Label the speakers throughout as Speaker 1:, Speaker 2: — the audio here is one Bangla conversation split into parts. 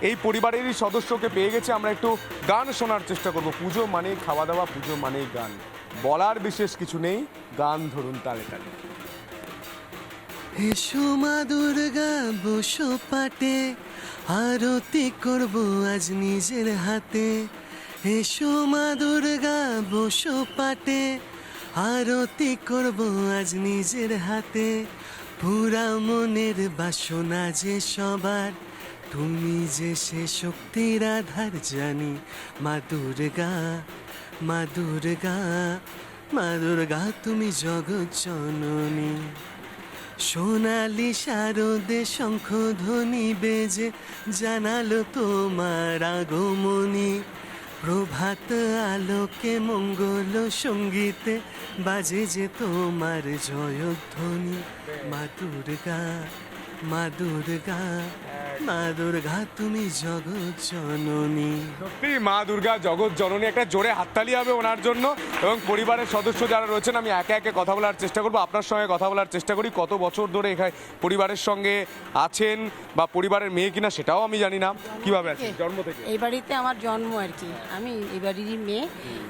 Speaker 1: এই পরিবারেরই সদস্যকে পেয়ে গেছে। আমরা একটু গান শোনার চেষ্টা করব। পুজো মানেই খাওয়া দাওয়া, পুজো মানেই গান। বলার বিশেষ কিছু নেই। গান ধরুন তালে তালে।
Speaker 2: এসো মা দুর্গা, বসো পাটে। আরতি করব আজ নিজের হাতে। এসো মা দুর্গা, বসো পাটে। আরতি করব আজ নিজের হাতে। পুরা মনের বাসনা যে সবার। তুমি যে সে শক্তির আধার জানি, মা দুর্গা মা দুর্গা মা দুর্গা, তুমি জগৎ জননী। সোনালি শারদে শঙ্খ ধ্বনি বেজে জানালো তোমার আগমনী। প্রভাত আলোকে মঙ্গল সঙ্গীতে বাজে যে তোমার জয়ধ্বনি। মা দুর্গা মা দুর্গা মা দুর্গা তুমি জগৎ জননী।
Speaker 1: সত্যি মা দুর্গা জগৎ জননী একটা জোরে হাততালি হবে ওনার জন্য এবং পরিবারের সদস্য যারা রয়েছেন আমি একে একে কথা বলার চেষ্টা করব। আপনার সঙ্গে কথা বলার চেষ্টা করি কত বছর ধরে এখানে পরিবারের সঙ্গে আছেন বা পরিবারের মেয়ে কিনা সেটাও আমি জানি না। কীভাবে আছেন? জন্ম থেকে।
Speaker 3: এই বাড়িতে আমার জন্ম আর কি। আমি এই বাড়িরই মেয়ে।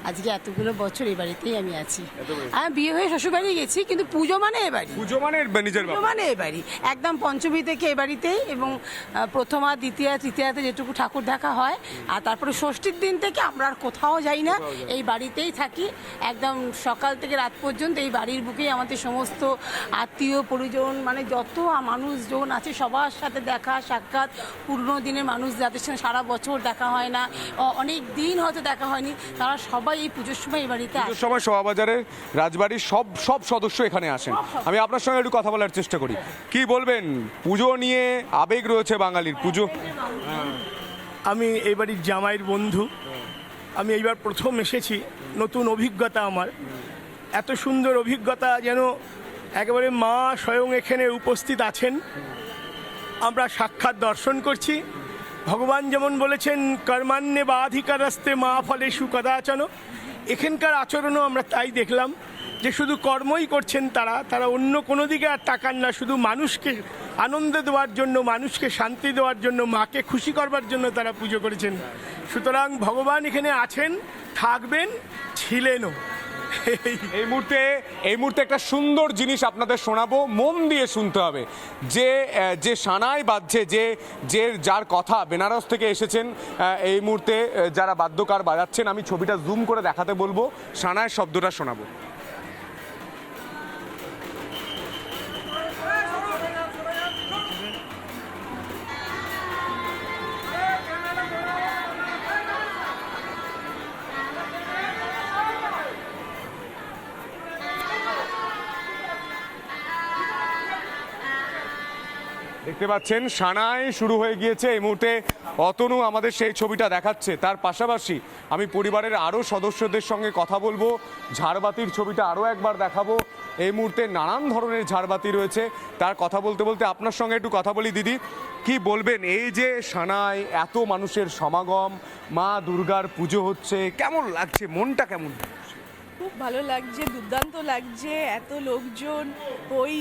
Speaker 3: আজকে এতগুলো বছর এই বাড়িতেই আমি আছি। আমি বিয়ে হয়ে শ্বশুরবাড়ি গেছি কিন্তু পুজো মানে এ বাড়ি।
Speaker 1: পুজো মানে নিজের
Speaker 3: পুজো
Speaker 1: বাবা
Speaker 3: মানে এ বাড়ি। একদম পঞ্চমী থেকে এ বাড়িতেই এবং প্রথমা দ্বিতীয়া তৃতীয়াতে যেটুকু ঠাকুর দেখা হয় আর তারপরে ষষ্ঠীর দিন থেকে আমরা আর কোথাও যাই না। এই বাড়িতেই থাকি। একদম সকাল থেকে রাত পর্যন্ত এই বাড়ির বুকেই আমাদের সমস্ত আত্মীয় পরিজন মানে যত মানুষজন আছে সবার সাথে দেখা সাক্ষাৎ। পুরনো দিনের মানুষ যাদের সঙ্গে সারা বছর দেখা হয় না অনেক দিন হয়তো দেখা হয়নি তারা সবাই এই পুজোর সময় এই বাড়িতে আসে।
Speaker 1: সময় শোভাবাজারের রাজবাড়ির সব সব সদস্য এখানে আসেন। আমি আপনার সঙ্গে একটু কথা বলার চেষ্টা করি। কি বলবেন? পুজো নিয়ে আবেগ রয়েছে বাঙালির পুজো।
Speaker 4: আমি এই বাড়ির জামাইয়ের বন্ধু। আমি এইবার প্রথম এসেছি, নতুন অভিজ্ঞতা আমার। এত সুন্দর অভিজ্ঞতা যেন একেবারে মা স্বয়ং এখানে উপস্থিত আছেন। আমরা সাক্ষাৎ দর্শন করছি। ভগবান যেমন বলেছেন কর্মান্যে বা আধিকারাস্তে মা ফলে সুকদাচন এখানকার আচরণও আমরা তাই দেখলাম যে শুধু কর্মই করছেন তারা তারা অন্য কোনো দিকে আর তাকান না, শুধু মানুষকে আনন্দ দেওয়ার জন্য, মানুষকে শান্তি দেওয়ার জন্য, মাকে খুশি করবার জন্য তারা পুজো করেছেন। সুতরাং ভগবান এখানে আছেন, থাকবেন, ছিলেনও। এই
Speaker 1: মুহূর্তে এই মুহূর্তে একটা সুন্দর জিনিস আপনাদের শোনাবো, মন দিয়ে শুনতে হবে। যে যে সানাই বাজছে, যে যে যার কথা বেনারস থেকে এসেছেন এই মুহূর্তে যারা বাদ্যকার বাজাচ্ছেন, আমি ছবিটা জুম করে দেখাতে বলব সানায় শব্দটা শোনাবো। দেখতে পাচ্ছেন সানায় শুরু হয়ে গিয়েছে। এই মুহূর্তে অতনু আমাদের সেই ছবিটা দেখাচ্ছে। তার পাশাপাশি আমি পরিবারের আরও সদস্যদের সঙ্গে কথা বলব। ঝাড়বাতির ছবিটা আরও একবার দেখাবো। এই মুহূর্তে নানান ধরনের ঝাড়বাতি রয়েছে। তার কথা বলতে বলতে আপনার সঙ্গে একটু কথা বলি, দিদি। কি বলবেন, এই যে সানায় এত মানুষের সমাগম, মা দুর্গার পুজো হচ্ছে, কেমন লাগছে, মনটা কেমন?
Speaker 5: খুব ভালো লাগছে, দুর্দান্ত লাগছে, এত লোকজন, হই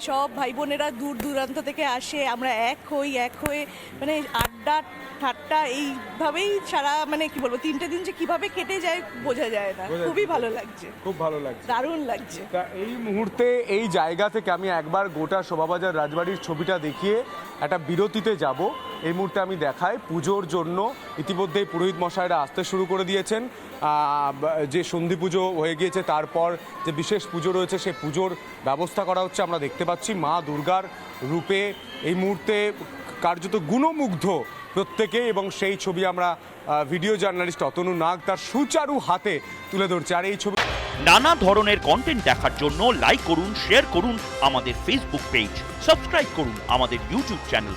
Speaker 5: সব ভাই বোনেরা দূর দূরান্ত থেকে আসে আমরা এক হই এক হয়ে মানে আড্ডা ঠাট্টা এইভাবেই সারা মানে কি বলব তিনটে দিন যে কীভাবে কেটে যায় বোঝা যায় না। খুবই ভালো লাগছে।
Speaker 1: খুব ভালো লাগছে।
Speaker 5: দারুণ লাগছে।
Speaker 1: তা এই মুহূর্তে এই জায়গা থেকে আমি একবার গোটা শোভাবাজার রাজবাড়ির ছবিটা দেখিয়ে একটা বিরতিতে যাব। এই মুহূর্তে আমি দেখাই পুজোর জন্য। ইতিমধ্যেই পুরোহিত মশাইরা আসতে শুরু করে দিয়েছেন। যে সন্ধি পুজো হয়ে গিয়েছে, তারপর যে বিশেষ পুজো রয়েছে, সে পুজোর ব্যবস্থা করা হচ্ছে। আমরা দেখতে পাচ্ছি মা দুর্গার রূপে এই মুহূর্তে কার্যত গুণমুগ্ধ প্রত্যেকে এবং সেই ছবি আমরা ভিডিও জার্নালিস্ট অতনু নাগ তার সুচারু হাতে তুলে ধরছে। আর এই ছবি
Speaker 6: নানা ধরনের কন্টেন্ট দেখার জন্য লাইক করুন শেয়ার করুন আমাদের ফেসবুক পেজ সাবস্ক্রাইব করুন আমাদের ইউটিউব চ্যানেল